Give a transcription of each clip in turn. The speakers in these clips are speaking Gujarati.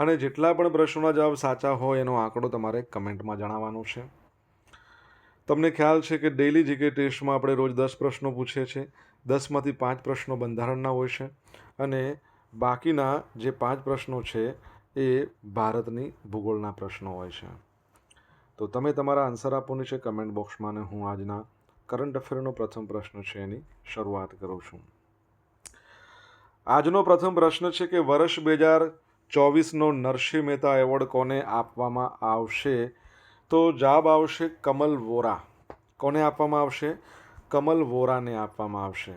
અને જેટલા પણ પ્રશ્નોના જવાબ સાચા હોય એનો આંકડો તમારે કમેન્ટમાં જણાવવાનો છે. તમને ખ્યાલ છે કે ડેઇલી જીકે ટેસ્ટમાં આપણે રોજ દસ પ્રશ્નો પૂછીએ છીએ. દસમાંથી પાંચ પ્રશ્નો બંધારણના હોય છે. અને બાકીના જે પાંચ પ્રશ્નો છે એ ભારતની ભૂગોળના પ્રશ્નો હોય છે. તો તમે તમારા આન્સર આપવાની છે કમેન્ટ બોક્સમાં અને હું આજના કરંટ અફેરનો પ્રથમ પ્રશ્ન છે એની શરૂઆત કરું છું. આજનો પ્રથમ પ્રશ્ન છે કે વર્ષ બે હજાર ચોવીસનો નરસિંહ મહેતા એવોર્ડ કોને આપવામાં આવશે? તો જવાબ આવશે કમલ વોરા. કોને આપવામાં આવશે? કમલ વોરાને આપવામાં આવશે.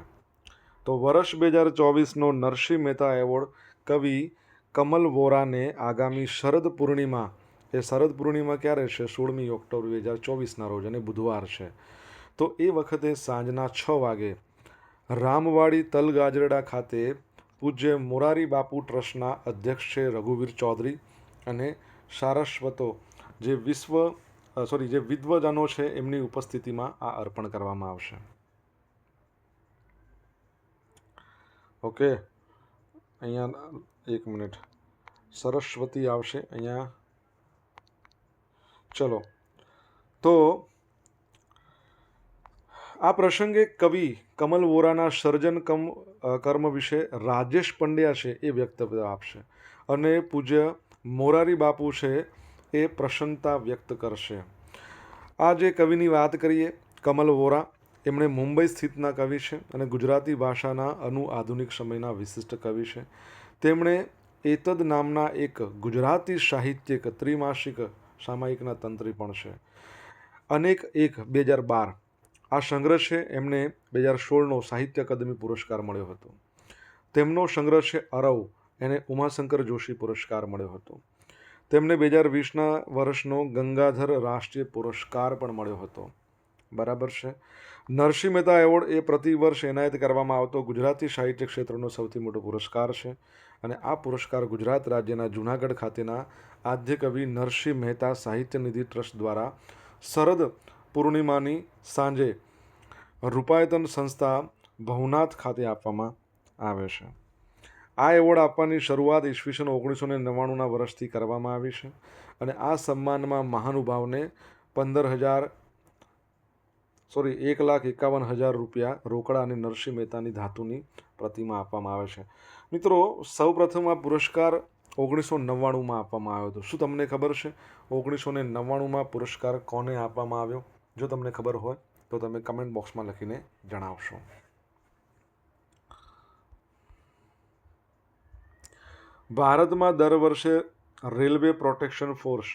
તો વર્ષ બે હજાર ચોવીસનો નરસિંહ મહેતા એવોર્ડ કવિ કમલ વોરાને આગામી શરદ પૂર્ણિમા. એ શરદ પૂર્ણિમા ક્યારે છે સોળમી ઓક્ટોબર બે હજાર ચોવીસના રોજ અને બુધવાર છે. તો એ વખતે સાંજના છ વાગે રામવાડી તલગાજરડા ખાતે પૂજ્ય મોરારી બાપુ ટ્રસ્ટના અધ્યક્ષ છે રઘુવીર ચૌધરી અને સારસ્વતો, જે વિશ્વ સોરી જે વિદ્વજનો છે એમની ઉપસ્થિતિમાં આ અર્પણ કરવામાં આવશે. ઓકે, અહીંયા, એક મિનિટ. સરસ્વતી આવશે, અહીંયા. ચલો. તો આ પ્રસંગે કવિ કમલ વોરાના સર્જન કમ કર્મ વિશે રાજેશ પંડ્યા છે એ વ્યક્તવ્ય આપશે અને પૂજ્ય મોરારી બાપુ છે એ પ્રસન્નતા વ્યક્ત કરશે. આ જે કવિની વાત કરીએ, કમલ વોરા, એમણે મુંબઈ સ્થિતના કવિ છે અને ગુજરાતી ભાષાના અનુ આધુનિક સમયના વિશિષ્ટ કવિ છે. તેમણે એતદ નામના એક ગુજરાતી સાહિત્યિક ત્રિમાસિક સામાયિકના તંત્રી પણ છે. અનેક એક બે હજાર બાર આ સંગ્રહ છે એમને બે હજાર સોળનો સાહિત્ય અકાદમી પુરસ્કાર મળ્યો હતો. તેમનો સંગ્રહ છે અરવ, એને ઉમાશંકર જોશી પુરસ્કાર મળ્યો હતો. તેમને બે હજાર વીસના વર્ષનો ગંગાધર રાષ્ટ્રીય પુરસ્કાર પણ મળ્યો હતો. બરાબર છે? નરસિંહ મહેતા એવોર્ડ એ પ્રતિવર્ષ એનાયત કરવામાં આવતો ગુજરાતી સાહિત્ય ક્ષેત્રનો સૌથી મોટો પુરસ્કાર છે અને આ પુરસ્કાર ગુજરાત રાજ્યના જૂનાગઢ ખાતેના આદ્ય કવિ નરસિંહ મહેતા સાહિત્ય નિધિ ટ્રસ્ટ દ્વારા શરદ પૂર્ણિમાની સાંજે રૂપાયતન સંસ્થા ભવનાથ ખાતે આપવામાં આવે છે. આ એવોર્ડ આપવાની શરૂઆત ઈસવીસન ઓગણીસો ને નવ્વાણુંના વર્ષથી કરવામાં આવી છે અને આ સન્માનમાં મહાનુભાવને પંદર હજાર, સોરી, એક લાખ એકાવન હજાર રૂપિયા રોકડા અને નરસિંહ મહેતાની ધાતુની પ્રતિમા આપવામાં આવે છે. મિત્રો, સૌપ્રથમ આ પુરસ્કાર ઓગણીસો નવ્વાણુંમાં આપવામાં આવ્યો હતો. શું તમને ખબર છે? ઓગણીસો ને નવ્વાણુંમાં પુરસ્કાર કોને આપવામાં આવ્યો? જો તમને ખબર હોય, તો તમે કમેન્ટ બોક્સમાં લખીને જણાવશો. ભારતમાં દર વર્ષે રેલવે પ્રોટેક્શન ફોર્સ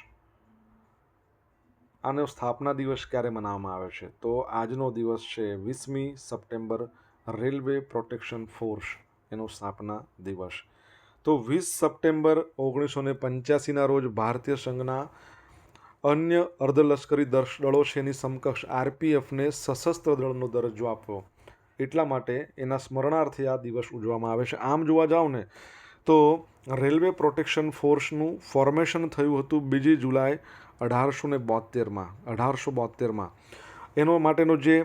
આનો સ્થાપના દિવસ ક્યારે મનાવવામાં આવે છે? તો આજનો દિવસ છે વીસમી સપ્ટેમ્બર, રેલવે પ્રોટેક્શન ફોર્સ એનો સ્થાપના દિવસ. તો વીસ સપ્ટેમ્બર ઓગણીસો ને પંચ્યાસીના રોજ ભારતીય સંઘના અન્ય અર્ધલશ્કરી દળો છે એની સમકક્ષ આરપીએફને સશસ્ત્ર દળનો દરજ્જો આપવો? એટલા માટે એના સ્મરણાર્થે આ દિવસ ઉજવવામાં આવે છે. આમ જોવા જાઓ ને, તો રેલવે પ્રોટેક્શન ફોર્સનું ફોર્મેશન થયું હતું બીજી જુલાઈ અઢારસો ને બોતેરમાં અઢારસો બોતેરમાં એનો માટેનો જે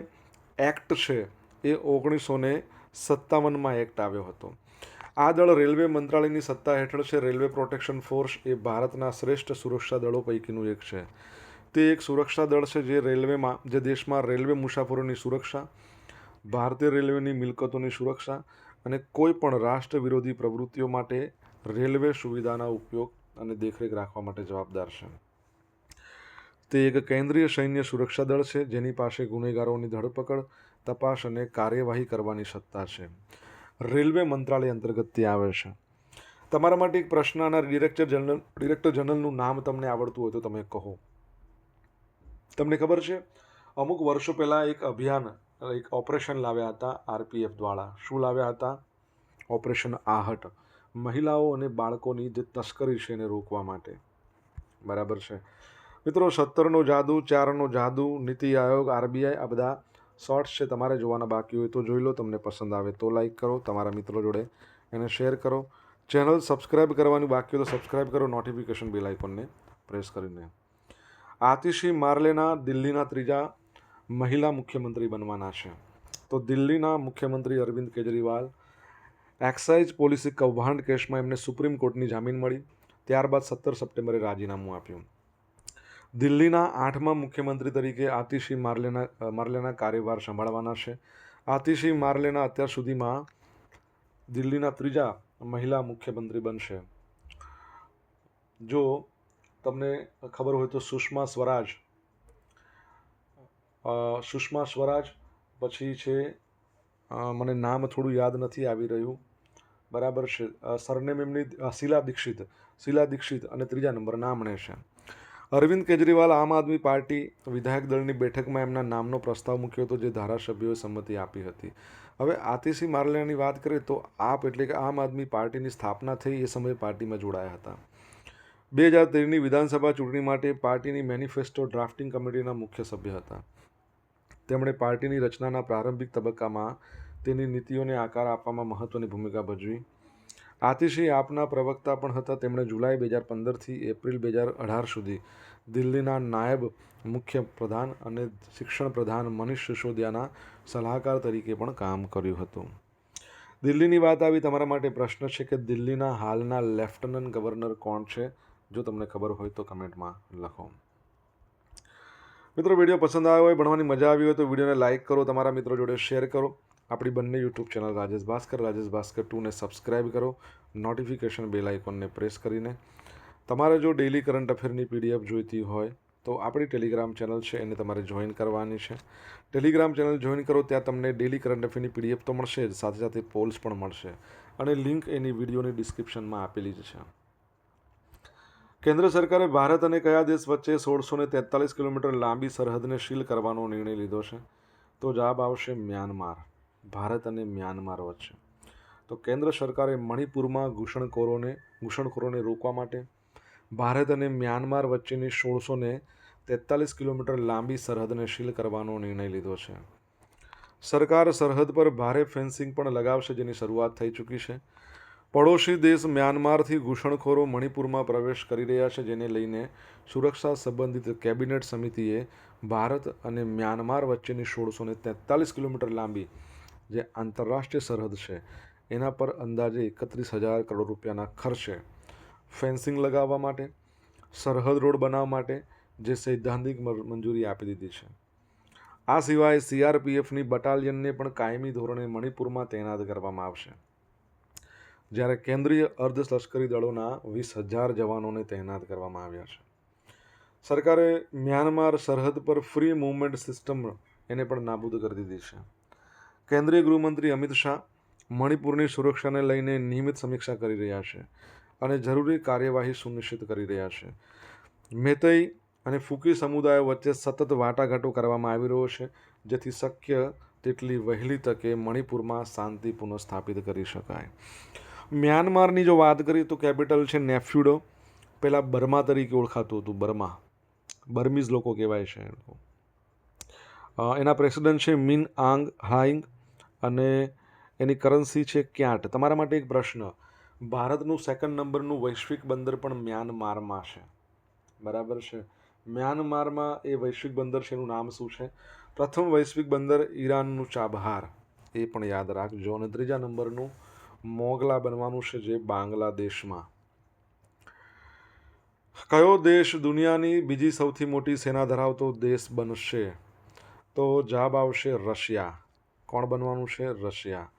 એક્ટ છે એ ઓગણીસો ને સત્તાવનમાં એક્ટ આવ્યો હતો. આ દળ રેલવે મંત્રાલયની સત્તા હેઠળ છે. રેલવે પ્રોટેક્શન ફોર્સ એ ભારતના શ્રેષ્ઠ સુરક્ષા દળો પૈકીનું એક છે. તે એક સુરક્ષા દળ છે જે રેલવેમાં, જે દેશમાં રેલવે મુસાફરોની સુરક્ષા, ભારતીય રેલવેની મિલકતોની સુરક્ષા અને કોઈ પણ રાષ્ટ્ર વિરોધી પ્રવૃત્તિઓ માટે રેલવે સુવિધાના ઉપયોગ અને દેખરેખ રાખવા માટે જવાબદાર છે. તે એક કેન્દ્રીય સૈન્ય સુરક્ષા દળ છે જેની પાસે ગુનેગારોની ધરપકડ, તપાસ અને કાર્યવાહી કરવાની સત્તા છે. રેલવે મંત્રાલય અંતર્ગત તે આવે છે. તમારા માટે એક પ્રશ્ન આના ડિરેક્ટર જનરલ, ડિરેક્ટર જનરલનું નામ તમને આવડતું હોય તો તમે કહો. તમને ખબર છે? અમુક વર્ષો પહેલાં એક અભિયાન, એક ઓપરેશન લાવ્યા હતા આરપીએફ દ્વારા. શું લાવ્યા હતા? ઓપરેશન આહટ. મહિલાઓ અને બાળકોની જે તસ્કરી છે એને રોકવા માટે. બરાબર છે. મિત્રો, સત્તરનો જાદુ, ચારનો જાદુ, નીતિ આયોગ, આરબીઆઈ આ બધા શોર્ટ્સ છે તમારે જોવાના બાકી હોય તો જોઈ લો, તમને પસંદ આવે તો લાઈક કરો, તમારા મિત્રો જોડે એને શેર કરો. ચેનલ સબસ્ક્રાઈબ કરવાની બાકી હોય તો સબસ્ક્રાઈબ કરો નોટિફિકેશન બેલ આઇકોનને પ્રેસ કરીને. આતિશી માર્લેના દિલ્હીના ત્રીજા મહિલા મુખ્યમંત્રી બનવાના છે. તો દિલ્હીના મુખ્યમંત્રી અરવિંદ કેજરીવાલ એક્સાઇઝ પોલિસી કૌભાંડ કેસમાં એમને સુપ્રીમ કોર્ટની જામીન મળી, ત્યારબાદ સત્તર સપ્ટેમ્બરે રાજીનામું આપ્યું. દિલ્હીના આઠમા મુખ્યમંત્રી તરીકે આતિશી માર્લેના માર્લેના કાર્યભાર સંભાળવાના છે. આતિશી માર્લેના અત્યાર સુધીમાં દિલ્હીના ત્રીજા મહિલા મુખ્યમંત્રી બનશે. જો તમને ખબર હોય તો સુષ્મા સ્વરાજ સુષ્મા સ્વરાજ પછી છે મને નામ થોડું યાદ નથી આવી રહ્યું. બરાબર છે. સરનેમ એમની શીલા દીક્ષિત શીલા દીક્ષિત અને ત્રીજા નંબર નામણે છે અરવિંદ કેજરીવાલ આમ આદમી પાર્ટી વિધાયક દળની બેઠકમાં એમના નામનો પ્રસ્તાવ મૂક્યો હતો જે ધારાસભ્યોએ સંમતિ આપી હતી. હવે આતિશી મારલિયાની વાત કરીએ તો આપ એટલે કે આમ આદમી પાર્ટીની સ્થાપના થઈ એ સમયે પાર્ટીમાં જોડાયા હતા. બે હજાર તેરની વિધાનસભા ચૂંટણી માટે પાર્ટીની મેનિફેસ્ટો ડ્રાફ્ટિંગ કમિટીના મુખ્ય સભ્ય હતા. તેમણે પાર્ટીની રચનાના પ્રારંભિક તબક્કામાં તેની નીતિઓને આકાર આપવામાં મહત્ત્વની ભૂમિકા ભજવી આતિશી આપના પ્રવક્તા પણ હતા. તેમણે જુલાઈ બે હજાર પંદરથી એપ્રિલ બે હજાર અઢાર સુધી દિલ્હીના નાયબ મુખ્ય પ્રધાન અને શિક્ષણ પ્રધાન મનીષ સિસોદિયાના સલાહકાર તરીકે પણ કામ કર્યું હતું. દિલ્હીની વાત આવી તમારા માટે પ્રશ્ન છે કે દિલ્હીના હાલના લેફ્ટનન્ટ ગવર્નર કોણ છે? જો તમને ખબર હોય તો કમેન્ટમાં લખો. મિત્રો, વીડિયો પસંદ આવ્યો હોય, ભણવાની મજા આવી હોય તો વિડીયોને લાઇક કરો, તમારા મિત્રો જોડે શેર કરો. આપણી બંને યુટ્યુબ ચેનલ રાજેશ ભાસ્કર રાજેશ ભાસ્કર ટુને સબસ્ક્રાઇબ કરો. નોટિફિકેશન બેલ આઇકોનને પ્રેસ કરીને. તમારે જો ડેલી કરંટ અફેરની પીડીએફ જોઈતી હોય, તો આપણી ટેલિગ્રામ ચેનલ છે, એને તમારે જોઈન કરવાની છે. ટેલિગ્રામ ચેનલ જોઈન કરો, ત્યાં તમને ડેલી કરંટ અફેરની પીડીએફ તો મળશે જ, સાથે સાથે પોલ્સ પણ મળશે. અને લિંક એની વિડીયોની ડિસ્ક્રિપ્શનમાં આપેલી જ છે. કેન્દ્ર સરકારે ભારત અને કયા દેશ વચ્ચે સોળસો ને તેતાલીસ કિલોમીટર લાંબી સરહદને શીલ કરવાનો નિર્ણય લીધો છે? તો જવાબ આવશે મ્યાનમાર. ભારત અને મ્યાનમાર વચ્ચે. તો કેન્દ્ર સરકારે મણિપુરમાં ઘૂસણખોરોને ઘૂસણખોરોને રોકવા માટે ભારત અને મ્યાનમાર વચ્ચેની સોળસો ને તેતાલીસ કિલોમીટર લાંબી સરહદને સીલ કરવાનો નિર્ણય લીધો છે. સરકાર સરહદ પર ભારે ફેન્સિંગ પણ લગાવશે જેની શરૂઆત થઈ ચૂકી છે. પડોશી દેશ મ્યાનમારથી ઘૂસણખોરો મણિપુરમાં પ્રવેશ કરી રહ્યા છે, જેને લઈને સુરક્ષા સંબંધિત કેબિનેટ સમિતિએ ભારત અને મ્યાનમાર વચ્ચેની સોળસો ને તેતાલીસ કિલોમીટર લાંબી જે આંતરરાષ્ટ્રીય સરહદ છે, એના પર અંદાજે એકત્રીસ હજાર કરોડ રૂપિયાના ખર્ચે ફેન્સિંગ લગાવવા માટે, સરહદ રોડ બનાવવા માટે જે સૈદ્ધાંતિક મંજૂરી આપી દીધી છે. આ સિવાય સીઆરપીએફની બટાલિયનને પણ કાયમી ધોરણે મણિપુરમાં તૈનાત કરવામાં આવશે. જ્યારે કેન્દ્રીય અર્ધલશ્કરી દળોના વીસ હજાર જવાનોને તૈનાત કરવામાં આવ્યા છે. સરકારે મ્યાનમાર સરહદ પર ફ્રી મૂવમેન્ટ સિસ્ટમ એને પણ નાબૂદ કરી દીધી છે. કેન્દ્રીય ગૃહમંત્રી અમિત શાહ મણિપુરની સુરક્ષાને લઈને નિયમિત સમીક્ષા કરી રહ્યા છે અને જરૂરી કાર્યવાહી સુનિશ્ચિત કરી રહ્યા છે. મેતઈ અને ફૂકી સમુદાયો વચ્ચે સતત વાટાઘાટો કરવામાં આવી રહ્યો છે, જેથી શક્ય તેટલી વહેલી તકે મણિપુરમાં શાંતિ પુનઃસ્થાપિત કરી શકાય. મ્યાનમારની જો વાત કરીએ તો કેપિટલ છે નેફ્યુડો, પહેલાં બર્મા તરીકે ઓળખાતું હતું, બર્મા. બર્મીઝ લોકો કહેવાય છે એના પ્રેસિડેન્ટ છે મિન આંગ હાઈંગ અને એની કરન્સી છે ક્યાટ. તમારા માટે એક પ્રશ્ન. ભારતનું સેકન્ડ નંબરનું વૈશ્વિક બંદર પણ મ્યાનમારમાં છે. બરાબર છે? મ્યાનમારમાં એ વૈશ્વિક બંદર છે, એનું નામ શું છે? પ્રથમ વૈશ્વિક બંદર ઈરાનનું ચાબહાર. એ પણ યાદ રાખજો. અને ત્રીજા નંબરનું મોગલા બનવાનું છે જે બાંગ્લાદેશમાં. કયો દેશ દુનિયાની બીજી સૌથી મોટી સેના ધરાવતો દેશ બનશે? તો જવાબ આવશે રશિયા. કોણ બનવાનું છે? રશિયા.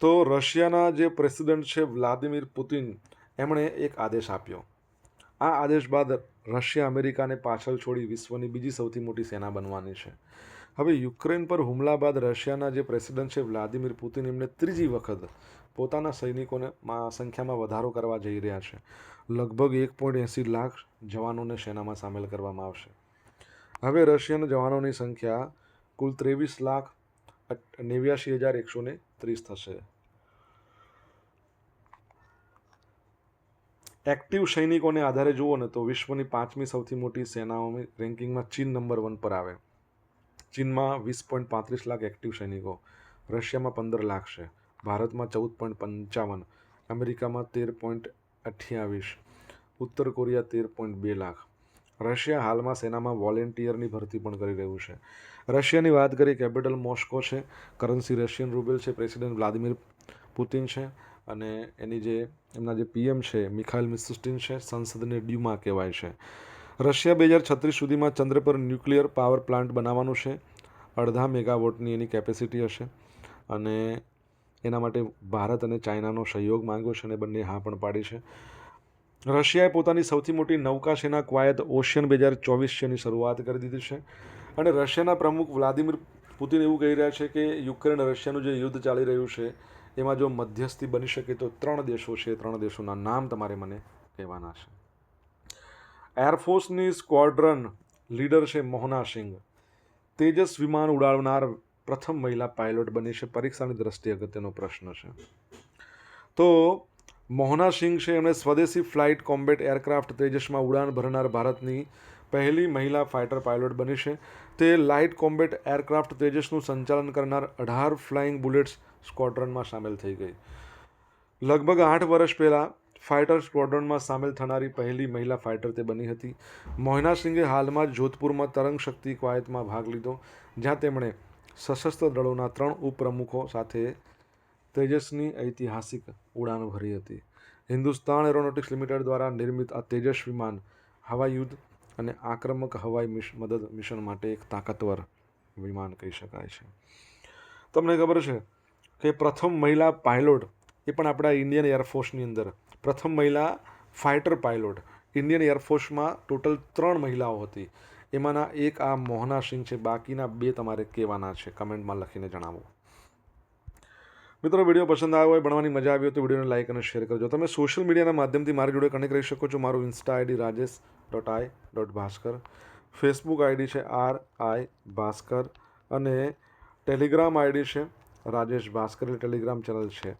તો રશિયાના જે પ્રેસિડેન્ટ છે વ્લાદિમીર પુતિન, એમણે એક આદેશ આપ્યો. આ આદેશ બાદ રશિયા અમેરિકાને પાછળ છોડી વિશ્વની બીજી સૌથી મોટી સેના બનવાની છે. હવે યુક્રેન પર હુમલા બાદ રશિયાના જે પ્રેસિડેન્ટ છે વ્લાદિમીર પુતિન, એમને ત્રીજી વખત પોતાના સૈનિકોને સંખ્યામાં વધારો કરવા જઈ રહ્યા છે. લગભગ એક પોઈન્ટ એંસી લાખ જવાનોને સેનામાં સામેલ કરવામાં આવશે. હવે રશિયન જવાનોની સંખ્યા કુલ ત્રેવીસ લાખ નેવ્યાશી હજાર એકસો ને ત્રીસ થશે. એક્ટિવ સૈનિકોને આધારે જુઓ ને તો વિશ્વની પાંચમી સૌથી મોટી સેનાઓની રેન્કિંગમાં ચીન નંબર વન પર આવે. ચીનમાં વીસ પોઈન્ટ પાંત્રીસ લાખ એક્ટિવ સૈનિકો, રશિયામાં પંદર લાખ છે, ભારતમાં ચૌદ પોઈન્ટ પંચાવન, અમેરિકામાં તેર પોઈન્ટ અઠ્યાવીસ, ઉત્તર કોરિયા તેર પોઈન્ટ બે લાખ. રશિયા હાલમાં સેનામાં વોલેન્ટિયરની ભરતી પણ કરી રહ્યું છે. રશિયાની વાત કરીએ, કેપિટલ મોસ્કો છે, કરન્સી રશિયન રૂબેલ છે, પ્રેસિડેન્ટ વ્લાદિમીર પુતિન છે અને એની જે, એમના જે પીએમ છે, મિખાઇલ મિસ્તુસ્ટિન છે, સંસદને ડ્યુમા કહેવાય છે. રશિયા બે હજાર છત્રીસ સુધીમાં ચંદ્ર પર ન્યુક્લિયર પાવર પ્લાન્ટ બનાવવાનું છે. અડધા મેગાવોટની એની કેપેસિટી હશે અને એના માટે ભારત અને ચાઇનાનો સહયોગ માંગ્યો છે અને બંને હા પણ પાડી છે. રશિયાએ પોતાની સૌથી મોટી નૌકા સેના ક્વાયત ઓશિયન બે હજાર ચોવીસ છની શરૂઆત કરી દીધી છે. અને રશિયાના પ્રમુખ વ્લાદિમીર પુતિન એવું કહી રહ્યા છે કે યુક્રેન રશિયાનું જે યુદ્ધ ચાલી રહ્યું છે, એમાં જો મધ્યસ્થી બની શકે તો ત્રણ દેશો છે, ત્રણ દેશોના નામ તમારે મને કહેવાના છે. એરફોર્સની સ્ક્વોડ્રન લીડર છે મોહના સિંઘ. તેજસ વિમાન ઉડાડનાર પ્રથમ મહિલા પાયલોટ બની છે, પરીક્ષાની દ્રષ્ટિએ અગત્યનો પ્રશ્ન છે. તો મોહના સિંઘ છે. એમણે સ્વદેશી ફ્લાઇટ કોમ્બેટ એરક્રાફ્ટ તેજસમાં ઉડાન ભરનાર ભારતની પહેલી મહિલા ફાઇટર પાયલોટ બની છે. તે લાઇટ કોમ્બેટ એરક્રાફ્ટ તેજસનું સંચાલન કરનાર અઢાર ફ્લાઇંગ બુલેટ્સ સ્ક્વોડ્રનમાં સામેલ થઈ ગઈ. લગભગ આઠ વર્ષ પહેલાં ફાઇટર સ્ક્વોડ્રનમાં સામેલ થનારી પહેલી મહિલા ફાઇટર તે બની હતી. મોહના સિંઘે હાલમાં જોધપુરમાં તરંગ શક્તિ કવાયતમાં ભાગ લીધો, જ્યાં તેમણે સશસ્ત્ર દળોના ત્રણ ઉપપ્રમુખો સાથે તેજસની ઐતિહાસિક ઉડાન ભરી હતી. હિન્દુસ્તાન એરોનોટિક્સ લિમિટેડ દ્વારા નિર્મિત આ તેજસ વિમાન હવાઈ યુદ્ધ અને આક્રમક હવાઈ મદદ મિશન માટે એક તાકાતવર વિમાન કહી શકાય છે. તમને ખબર છે કે પ્રથમ મહિલા પાયલોટ એ પણ આપણા ઇન્ડિયન એરફોર્સની અંદર. પ્રથમ મહિલા ફાઇટર પાયલોટ. ઇન્ડિયન એરફોર્સમાં ટોટલ ત્રણ મહિલાઓ હતી. એમાંના એક આ મોહના સિંહ છે, બાકીના બે તમારે કહેવાના છે. કમેન્ટમાં લખીને જણાવો. મિત્રો, વીડિયો પસંદ આવ્યો હોય, ભણવાની મજા આવી હોય તો વિડીયોને લાઇક અને શેર કરજો. તમે સોશિયલ મીડિયાના માધ્યમથી મારી જોડે કનેક્ટ રહી શકો છો. મારું insta ID Rajesh dot I dot Bhaskar Facebook ID છે આર આઈ ભાસ્કર અને ટેલિગ્રામ આઈડી છે રાજેશ ભાસ્કર ટેલિગ્રામ ચેનલ છે.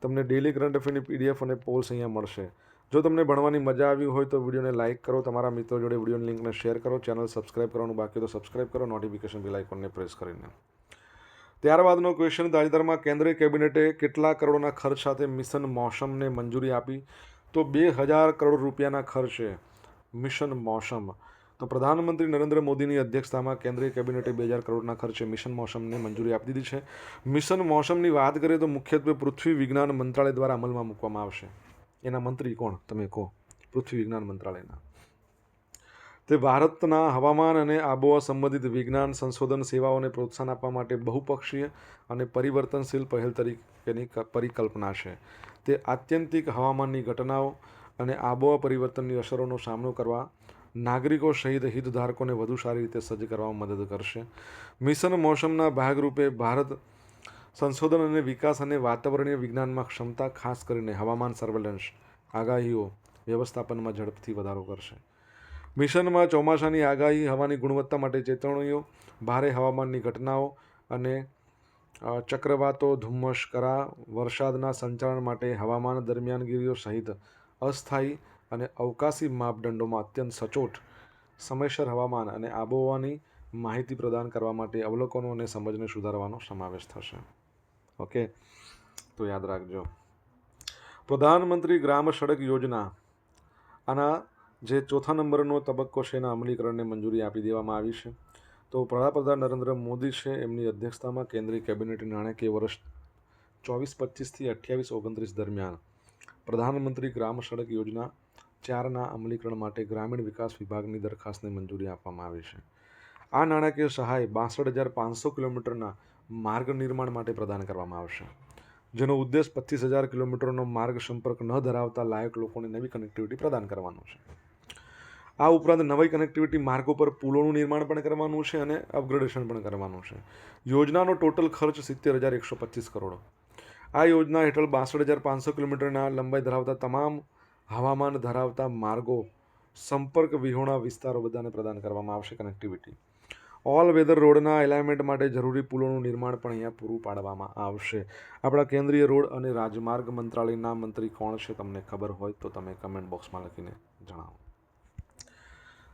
તમને ડેલી કરંટ અફેરની પીડીએફ અને પોલ્સ અહીંયા મળશે. જો તમને ભણવાની મજા આવી હોય તો વિડીયોને લાઇક કરો, તમારા મિત્રો જોડે વિડીયોની લિંકને શેર કરો, ચેનલ સબસ્ક્રાઇબ કરવાનું બાકી તો સબસ્ક્રાઇબ કરો નોટિફિકેશન બેલ આઇકોનને પ્રેસ કરીને. ત્યારબાદનો ક્વેશ્ચન, તાજેતરમાં કેન્દ્રીય કેબિનેટે કેટલા કરોડોના ખર્ચ સાથે મિશન મોસમને મંજૂરી આપી? તો બે હજાર કરોડ રૂપિયાના ખર્ચે મિશન મોસમ તો પ્રધાનમંત્રી નરેન્દ્ર મોદીની અધ્યક્ષતામાં કેન્દ્રીય કેબિનેટે બે હજાર કરોડના ખર્ચે મિશન મોસમને મંજૂરી આપી દીધી છે. મિશન મોસમની વાત કરીએ તો મુખ્યત્વે પૃથ્વી વિજ્ઞાન મંત્રાલય દ્વારા અમલમાં મૂકવામાં આવશે. એના મંત્રી કોણ? તમે કહો. પૃથ્વી વિજ્ઞાન મંત્રાલયના. તે ભારતના હવામાન અને આબોહવા સંબંધિત વિજ્ઞાન સંશોધન સેવાઓને પ્રોત્સાહન આપવા માટે બહુપક્ષીય અને પરિવર્તનશીલ પહેલ તરીકેની પરિકલ્પના છે. તે આત્યંતિક હવામાનની ઘટનાઓ અને આબોહવા પરિવર્તનની અસરોનો સામનો કરવા, નાગરિકો સહિત હિતધારકોને વધુ સારી રીતે સજ્જ કરવામાં મદદ કરશે. મિશન મોસમના ભાગરૂપે ભારત સંશોધન અને વિકાસ અને વાતાવરણીય વિજ્ઞાનમાં ક્ષમતા ખાસ કરીને હવામાન સર્વેલન્સ આગાહીઓ વ્યવસ્થાપનમાં ઝડપથી વધારો કરશે. મિશનમાં ચોમાસાની આગાહી, હવાની ગુણવત્તા માટે ચેતવણીઓ, ભારે હવામાનની ઘટનાઓ અને ચક્રવાતો ધુમ્મસ કરા, વરસાદના સંચાલન માટે હવામાન દરમિયાનગીરીઓ સહિત અસ્થાયી અને અવકાશી માપદંડોમાં અત્યંત સચોટ સમયસર હવામાન અને આબોહવાની માહિતી પ્રદાન કરવા માટે અવલોકનો અને સમજને સુધારવાનો સમાવેશ થશે. ઓકે? તો યાદ રાખજો. પ્રધાનમંત્રી ગ્રામ સડક યોજના. આના જે ચોથા નંબરનો તબક્કો છે એના અમલીકરણને મંજૂરી આપી દેવામાં આવી છે. તો વડાપ્રધાન નરેન્દ્ર મોદી છે, એમની અધ્યક્ષતામાં કેન્દ્રીય કેબિનેટ નાણાકીય વર્ષ ચોવીસ પચીસથી અઠ્યાવીસ, ઓગણત્રીસ દરમિયાન પ્રધાનમંત્રી ગ્રામ સડક યોજના ચારના અમલીકરણ માટે ગ્રામીણ વિકાસ વિભાગની દરખાસ્તને મંજૂરી આપવામાં આવી છે. આ નાણાકીય સહાય બાસઠ હજાર પાંચસો કિલોમીટરના માર્ગ નિર્માણ માટે પ્રદાન કરવામાં આવશે. જેનો ઉદ્દેશ પચીસ હજાર કિલોમીટરનો માર્ગ સંપર્ક ન ધરાવતા લાયક લોકોને નવી કનેક્ટિવિટી પ્રદાન કરવાનો છે. આ ઉપરાંત નવી કનેક્ટિવિટી માર્ગો પર પુલોનું નિર્માણ પણ કરવાનું છે અને અપગ્રેડેશન પણ કરવાનું છે. યોજનાનો ટોટલ ખર્ચ સિત્તેર હજાર એકસો પચીસ કરોડ. આ યોજના હેઠળ બાસઠ હજાર પાંચસો કિલોમીટરના લંબાઈ ધરાવતા તમામ હવામાન ધરાવતા માર્ગો સંપર્ક વિહોણા વિસ્તારો બધાને પ્રદાન કરવામાં આવશે કનેક્ટિવિટી ઓલ વેધર રોડના એલાઇમેન્ટ માટે જરૂરી પુલોનું નિર્માણ પણ અહીંયા પૂરું પાડવામાં આવશે. આપણા કેન્દ્રીય રોડ અને રાજમાર્ગ મંત્રાલયના મંત્રી કોણ છે, તમને ખબર હોય તો તમે કમેન્ટ બોક્સમાં લખીને જણાવો.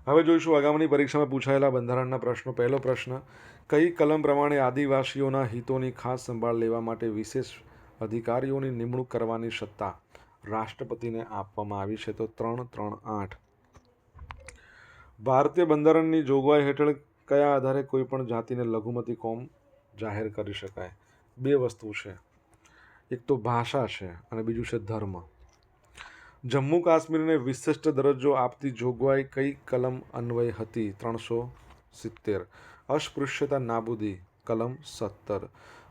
હવે જોઈશું આગામીની પરીક્ષામાં પૂછાયેલા બંધારણના પ્રશ્નો. પહેલો પ્રશ્ન, કઈ કલમ પ્રમાણે આદિવાસીઓના હિતોની ખાસ સંભાળ લેવા માટે વિશેષ અધિકારીઓની નિમણૂક કરવાની સત્તા રાષ્ટ્રપતિને આપવામાં આવી છે? તો ત્રણ ત્રણ, આઠ. ભારતીય બંધારણની જોગવાઈ હેઠળ કયા આધારે કોઈ પણ જાતિને લઘુમતી કોમ જાહેર કરી શકાય? બે વસ્તુ છે. એક તો ભાષા છે અને બીજું છે ધર્મ. જમ્મુ કાશ્મીરને વિશિષ્ટ દરજ્જો આપતી જોગવાઈ કઈ કલમ અન્વય હતી? ત્રણસો સિત્તેર. અસ્પૃશ્યતા નાબૂદી, કલમ સત્તર.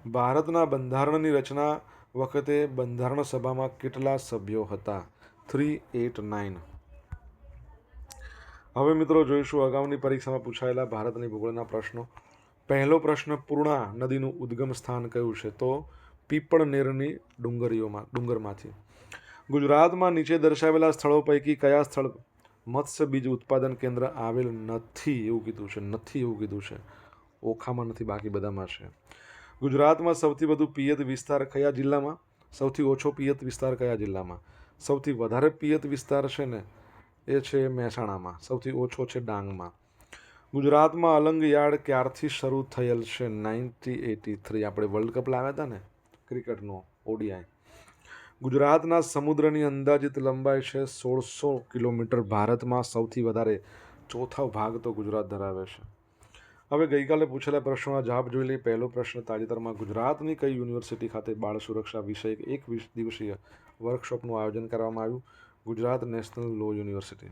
ભારતના બંધારણની રચના વખતે બંધારણ સભામાં કેટલા સભ્યો હતા? Three, eight, nine. હવે મિત્રો જોઈશું અગાઉની પરીક્ષામાં પૂછાયેલા ભારતની ભૂગોળના પ્રશ્નો. પહેલો પ્રશ્ન, પૂર્ણા નદીનું ઉદ્ગમ સ્થાન કયું છે? તો પીપળનેરની ડુંગરીઓમાં, ડુંગરમાંથી. ગુજરાતમાં નીચે દર્શાવેલા સ્થળો પૈકી કયા સ્થળ મત્સ્ય બીજ ઉત્પાદન કેન્દ્ર આવેલ નથી એવું કીધું છે? નથી એવું કીધું છે. ઓખામાં નથી, બાકી બધામાં છે. ગુજરાતમાં સૌથી વધુ પિયત વિસ્તાર કયા જિલ્લામાં? સૌથી ઓછો પિયત વિસ્તાર કયા જિલ્લામાં? સૌથી વધારે પિયત વિસ્તાર છે ને, એ છે મહેસાણામાં. સૌથી ઓછો છે ડાંગમાં. ગુજરાતમાં અલંગ યાર્ડ ક્યારથી શરૂ થયેલ છે? Ninety eighty three. આપણે વર્લ્ડ કપ લાવ્યા હતા ને, ક્રિકેટનો, ઓડીઆઈ. ગુજરાતના સમુદ્રની અંદાજિત લંબાઈ છે સોળસો કિલોમીટર. ભારતમાં સૌથી વધારે ચોથો ભાગ તો ગુજરાત ધરાવે છે. હવે ગઈકાલે પૂછેલા પ્રશ્નોના જવાબ જોઈ લઈએ. પહેલો પ્રશ્ન, તાજેતરમાં ગુજરાતની કઈ યુનિવર્સિટી ખાતે બાળ સુરક્ષા વિષયક એક વીસ, દિવસીય વર્કશોપનું આયોજન કરવામાં આવ્યું? Gujarat national law university.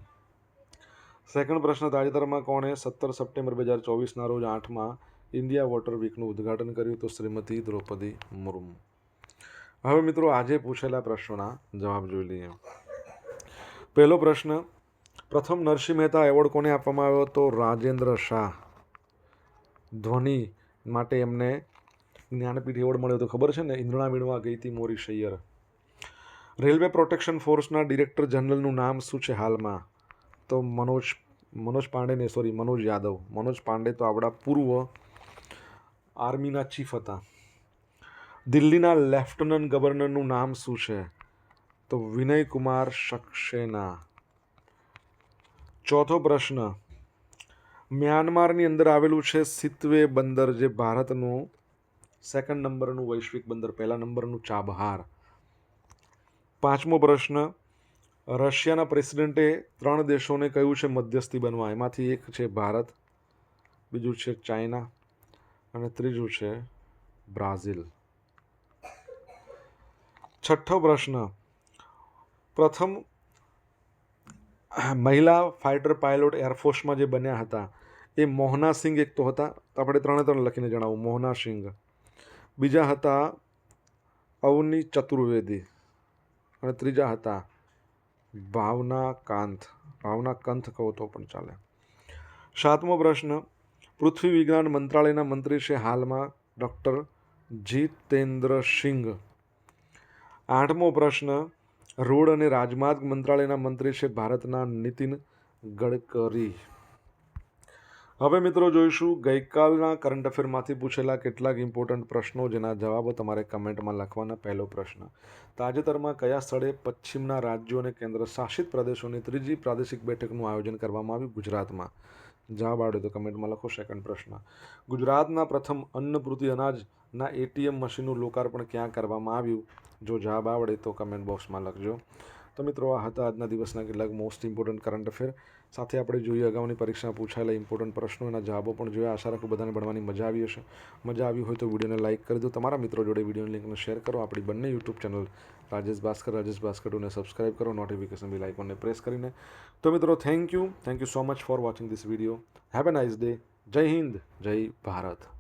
Second પ્રશ્ન, તાજેતરમાં કોણે સત્તર સપ્ટેમ્બર બે હજાર ચોવીસના રોજ આઠમાં ઇન્ડિયા વોટર વીકનું ઉદ્ઘાટન કર્યું તો શ્રીમતી દ્રૌપદી મુર્મુ? હવે મિત્રો આજે પૂછેલા પ્રશ્નોના જવાબ જોઈ લઈએ. પહેલો પ્રશ્ન, પ્રથમ નરસિંહ મહેતા એવોર્ડ કોને આપવામાં આવ્યો તો રાજેન્દ્ર શાહ. ધ્વનિ માટે એમને જ્ઞાનપીઠ એવોર્ડ મળ્યો તો ખબર છે ને? ઇન્દ્રણા વીણવા ગઈ હતી મોરી સૈયર. રેલવે પ્રોટેક્શન ફોર્સના ડિરેક્ટર જનરલનું નામ શું છે હાલમાં? તો મનોજ મનોજ પાંડે ને, સોરી, મનોજ યાદવ. મનોજ પાંડે તો આપણા પૂર્વ આર્મીના ચીફ હતા. દિલ્હીના લેફ્ટનન્ટ ગવર્નરનું નામ શું છે? તો વિનય કુમાર સક્સેના. ચોથો પ્રશ્ન. મ્યાનમારની અંદર આવેલું છે સિત્વે બંદર, જે ભારતનું સેકન્ડ નંબરનું વૈશ્વિક બંદર, પહેલા નંબરનું ચાબહાર. પાંચમો પ્રશ્ન. રશિયાના પ્રેસિડેન્ટે ત્રણ દેશોને કહ્યું છે મધ્યસ્થી બનવા. એમાંથી એક છે ભારત, બીજું છે ચાઇના અને ત્રીજું છે બ્રાઝિલ. છઠ્ઠો પ્રશ્ન. પ્રથમ, મહિલા ફાઇટર પાયલોટ એરફોર્સમાં જે બન્યા હતા, એ મોહના સિંઘ એક તો હતા. આપણે ત્રણે ત્રણ લખીને જણાવું. મોહના સિંઘ. બીજા હતા અવની ચતુર્વેદી. અને ત્રીજા હતા ભાવના કાંત. ભાવના કંથ કહો તો પણ ચાલે. સાતમો પ્રશ્ન, પૃથ્વી વિજ્ઞાન મંત્રાલયના મંત્રી છે હાલમાં ડૉક્ટર જીતેન્દ્ર સિંઘ. આઠમો પ્રશ્ન, રોડ અને રાજમાર્ગ મંત્રાલયના મંત્રી છે ભારતના નીતિન ગડકરી. હવે મિત્રો જોઈશું, ગઈકાલના કરંટ અફેરમાંથી પૂછેલા કેટલાક ઇમ્પોર્ટન્ટ પ્રશ્નો, જેના જવાબો તમારે કમેન્ટમાં લખવાના. પહેલો પ્રશ્ન, તાજેતરમાં કયા સ્થળે પશ્ચિમના રાજ્યો અને કેન્દ્ર શાસિત પ્રદેશોની ત્રીજી પ્રાદેશિક બેઠકનું આયોજન કરવામાં આવ્યું ગુજરાતમાં? જવાબ આવડે તો કમેન્ટમાં લખો. સેકન્ડ પ્રશ્ન, ગુજરાતના પ્રથમ અન્નપૂર્તિ અનાજના એટીએમ મશીનનું લોકાર્પણ ક્યાં કરવામાં આવ્યું? જો જવાબ આવડે તો કમેન્ટ બોક્સમાં લખજો. તો મિત્રો, આ હતા આજના દિવસના કેટલાક મોસ્ટ ઇમ્પોર્ટન્ટ કરંટ અફેર સાથે આપણે જોઈએ અગાઉની પરીક્ષામાં પૂછાયેલા ઇમ્પોર્ટન્ટ પ્રશ્નો, એના જવાબો પણ જોયા. આશા રાખું બધાને ભણવાની મજા આવી હશે. મજા આવી હોય તો વિડીયોને લાઇક કરી દો. તમારા મિત્રો જોડે વિડીયોની લિંકને શેર કરો. આપણી બંને યુટ્યુબ ચેનલ રાજેશ ભાસ્કર રાજેશ ભાસ્કર ટુને સબસ્ક્રાઇબ કરો નોટિફિકેશન બી આઇકોનને પ્રેસ કરીને. તો મિત્રો thank you thank you so much for watching this video have a nice day Jai Hind Jai Bharat